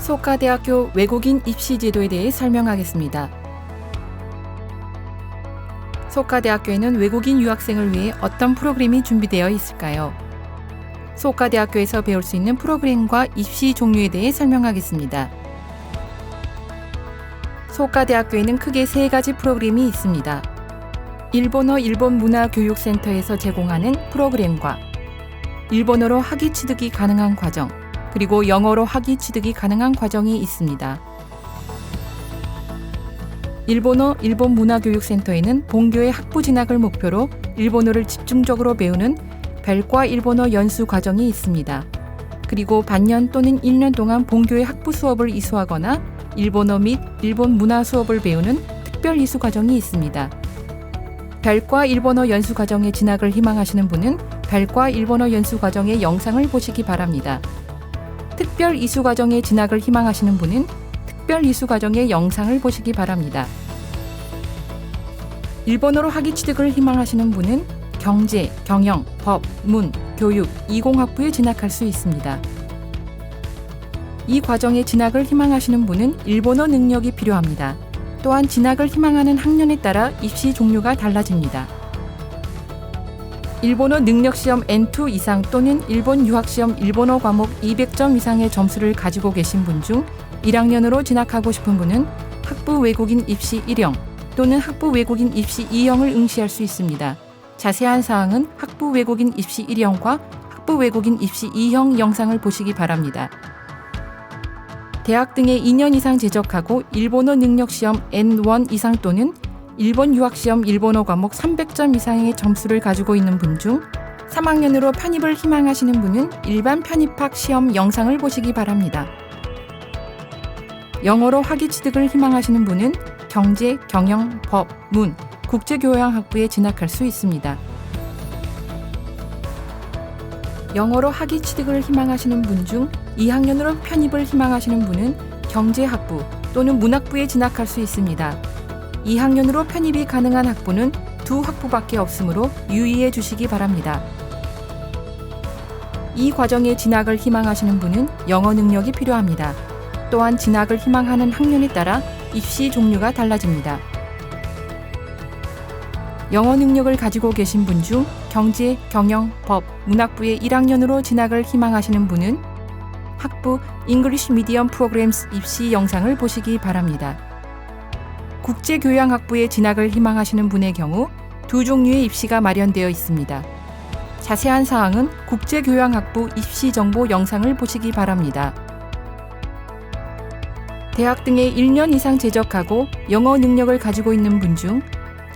소카대학교 외국인 입시 제도에 대해 설명하겠습니다. 소카대학교에는 외국인 유학생을 위해 어떤 프로그램이 준비되어 있을까요? 소카대학교에서 배울 수 있는 프로그램과 입시 종류에 대해 설명하겠습니다. 소카대학교에는 크게 세 가지 프로그램이 있습니다. 일본어 일본 문화교육센터에서 제공하는 프로그램과 일본어로 학위 취득이 가능한 과정, 그리고 영어로 학위 취득이 가능한 과정이 있습니다. 일본어 일본 문화교육센터에는 본교의 학부 진학을 목표로 일본어를 집중적으로 배우는 별과 일본어 연수 과정이 있습니다. 그리고 반년 또는 1년 동안 본교의 학부 수업을 이수하거나 일본어 및 일본 문화 수업을 배우는 특별 이수 과정이 있습니다. 별과 일본어 연수 과정에 진학을 희망하시는 분은 별과 일본어 연수 과정의 영상을 보시기 바랍니다. 특별 이수 과정에 진학을 희망하시는 분은 특별 이수 과정의 영상을 보시기 바랍니다. 일본어로 학위 취득을 희망하시는 분은 경제, 경영, 법, 문, 교육, 이공학부에 진학할 수 있습니다. 이 과정에 진학을 희망하시는 분은 일본어 능력이 필요합니다. 또한 진학을 희망하는 학년에 따라 입시 종류가 달라집니다. 일본어 능력 시험 N2 이상 또는 일본 유학 시험 일본어 과목 200점 이상의 점수를 가지고 계신 분 중 1학년으로 진학하고 싶은 분은 학부 외국인 입시 1형 또는 학부 외국인 입시 2형을 응시할 수 있습니다. 자세한 사항은 학부 외국인 입시 1형과 학부 외국인 입시 2형 영상을 보시기 바랍니다. 대학 등에 2년 이상 재적하고 일본어 능력 시험 N1 이상 또는 일본 유학 시험 일본어 과목 300점 이상의 점수를 가지고 있는 분 중 3학년으로 편입을 희망하시는 분은 일반 편입학 시험 영상을 보시기 바랍니다. 영어로 학위 취득을 희망하시는 분은 경제, 경영, 법, 문, 국제교양학부에 진학할 수 있습니다. 영어로 학위 취득을 희망하시는 분 중 2학년으로 편입을 희망하시는 분은 경제학부 또는 문학부에 진학할 수 있습니다. 2학년으로 편입이 가능한 학부는 두 학부밖에 없으므로 유의해 주시기 바랍니다. 이 과정에 진학을 희망하시는 분은 영어 능력이 필요합니다. 또한 진학을 희망하는 학년에 따라 입시 종류가 달라집니다. 영어 능력을 가지고 계신 분 중 경제, 경영, 법, 문학부의 1학년으로 진학을 희망하시는 분은 학부 English Medium Programs 입시 영상을 보시기 바랍니다. 국제교양학부에 진학을 희망하시는 분의 경우 두 종류의 입시가 마련되어 있습니다. 자세한 사항은 국제교양학부 입시 정보 영상을 보시기 바랍니다. 대학 등에 1년 이상 재적하고 영어 능력을 가지고 있는 분 중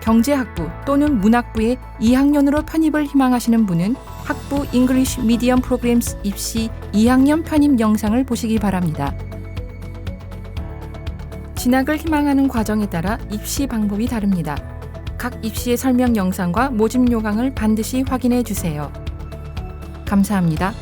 경제학부 또는 문학부에 2학년으로 편입을 희망하시는 분은 학부 English Medium Programs 입시 2학년 편입 영상을 보시기 바랍니다. 진학을 희망하는 과정에 따라 입시 방법이 다릅니다. 각 입시의 설명 영상과 모집 요강을 반드시 확인해 주세요. 감사합니다.